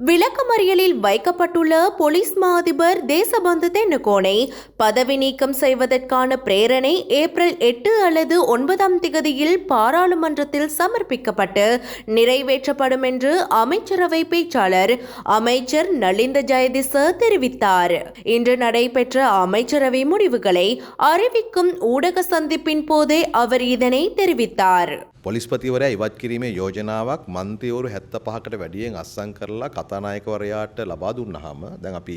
விளக்கமறியலில் வைக்கப்பட்டுள்ள போலீஸ் மா அதிபர் தேசபந்து தென்னுகோனை பதவி நீக்கம் செய்வதற்கான பிரேரணை ஏப்ரல் எட்டு அல்லது ஒன்பதாம் திகதியில் பாராளுமன்றத்தில் சமர்ப்பிக்கப்பட்டு நிறைவேற்றப்படும் என்று அமைச்சரவை பேச்சாளர் அமைச்சர் நலிந்த ஜெயதிச தெரிவித்தார். இன்று நடைபெற்ற அமைச்சரவை முடிவுகளை அறிவிக்கும் ஊடக சந்திப்பின் போதே அவர் இதனை தெரிவித்தார். පොලිස්පතිවරයා ඉවත් කිරීමේ යෝජනාවක් මන්ත්‍රීවරු 75කට වැඩියෙන් අත්සන් කරලා කතානායකවරයාට ලබා දුන්නාම දැන් අපි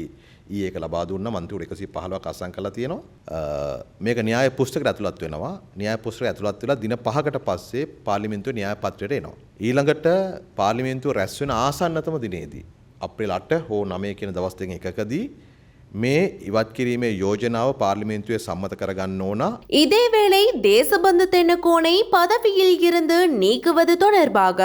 ඊයේ ඒක ලබා දුන්නා මන්ත්‍රීවරු 115ක් අත්සන් කරලා තියෙනවා. මේක න්‍යාය පුස්තකයට ඇතුළත් වෙනවා. න්‍යාය පුස්තකයට ඇතුළත් වෙලා දින 5කට පස්සේ පාර්ලිමේන්තුවේ න්‍යාය පත්‍රයට එනවා. ඊළඟට පාර්ලිමේන්තුව රැස් වෙන ආසන්නතම දිනේදී අප්‍රේල් 8 හෝ 9 කියන දවස් දෙකෙන් එකකදී මේ ඉවත් කිරීමේ යෝජනාව පාර්ලිමේන්තුවේ සම්මත කරගන්න ඕනා இதேவேளை தேசபந்து தென்னக்கோனை பதவியில் இருந்து நீக்குவது தொடர்பாக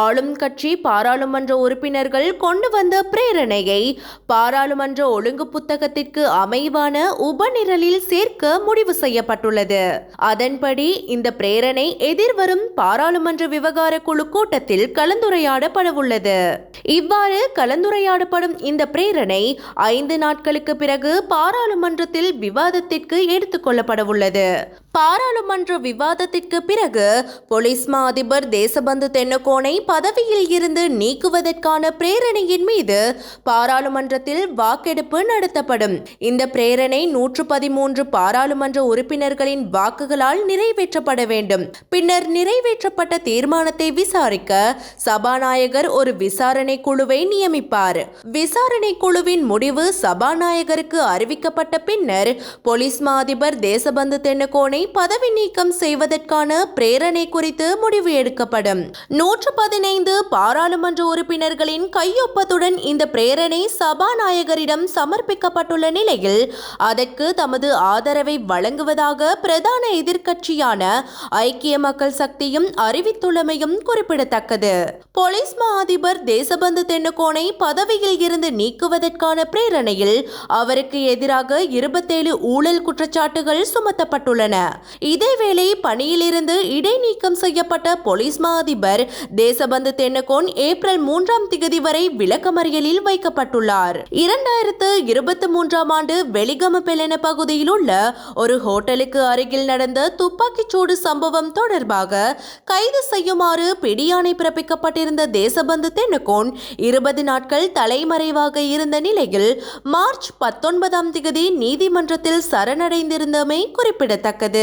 ஆளும் கட்சி பாராளுமன்ற உறுப்பினர்கள் கொண்டு வந்த பிரேரணையை பாராளுமன்ற ஒழுங்கு புத்தகத்திற்கு அமைவான உபநிரலில் சேர்க்க முடிவு செய்யப்பட்டுள்ளது அதன்படி இந்த பிரேரணை எதிர்வரும் பாராளுமன்ற விவகார குழு கூட்டத்தில் கலந்துரையாடப்படவுள்ளது இவ்வாறு கலந்துரையாடப்படும் இந்த பிரேரணை ஐந்து நாட்களுக்கு பிறகு பாராளுமன்றத்தில் விவாதத்திற்கு எடுத்துக் கொள்ளப்படவுள்ளது. பாராளுமன்ற விவாதத்திற்கு பிறகு போலீஸ் மா அதிபர் தேசபந்து தென்னகோனை பதவியில் இருந்து நீக்குவதற்கான பிரேரணையின் மீது பாராளுமன்றத்தில் வாக்கெடுப்பு நடத்தப்படும். இந்த பிரேரணை நூற்று பதிமூன்று பாராளுமன்ற உறுப்பினர்களின் வாக்குகளால் நிறைவேற்றப்பட வேண்டும். பின்னர் நிறைவேற்றப்பட்ட தீர்மானத்தை விசாரிக்க சபாநாயகர் ஒரு விசாரணை குழுவை நியமிப்பார். விசாரணை குழுவின் முடிவு சபாநாயகருக்கு அறிவிக்கப்பட்ட பின்னர் போலீஸ் மா அதிபர் தேசபந்து தென்னகோனை பதவி நீக்கம் செய்வதற்கான பிரேரணை குறித்து முடிவு எடுக்கப்படும். நூற்று பதினைந்து பாராளுமன்ற உறுப்பினர்களின் கையொப்பத்துடன் இந்த பிரேரணை சபாநாயகரிடம் சமர்ப்பிக்கப்பட்டுள்ள நிலையில் அதற்கு தமது ஆதரவை வழங்குவதாக பிரதான எதிர்க்கட்சியான ஐக்கிய மக்கள் சக்தியும் அறிவித்துள்ளமையும் குறிப்பிடத்தக்கது. போலீஸ் மா அதிபர் தேசபந்து தென்னுகோனை பதவியில் இருந்து நீக்குவதற்கான பிரேரணையில் அவருக்கு எதிராக இருபத்தேழு ஊழல் குற்றச்சாட்டுகள் சுமத்தப்பட்டுள்ளன. இதேவேளை பணியிலிருந்து இடைநீக்கம் செய்யப்பட்ட போலீஸ் மா அதிபர் தேசபந்து தென்னகோன் ஏப்ரல் மூன்றாம் திகதி வரை விளக்கமறியலில் வைக்கப்பட்டுள்ளார். இரண்டாயிரத்து இருபத்தி மூன்றாம் ஆண்டு வெளிகம பெலன பகுதியில் உள்ள ஒரு ஹோட்டலுக்கு அருகில் நடந்த துப்பாக்கிச்சூடு சம்பவம் தொடர்பாக கைது செய்யுமாறு பிடியாணை பிறப்பிக்கப்பட்டிருந்த தேசபந்து தென்னகோன் இருபது நாட்கள் தலைமறைவாக இருந்த நிலையில் மார்ச் பத்தொன்பதாம் திகதி நீதிமன்றத்தில் சரணடைந்திருந்தமை குறிப்பிடத்தக்கது.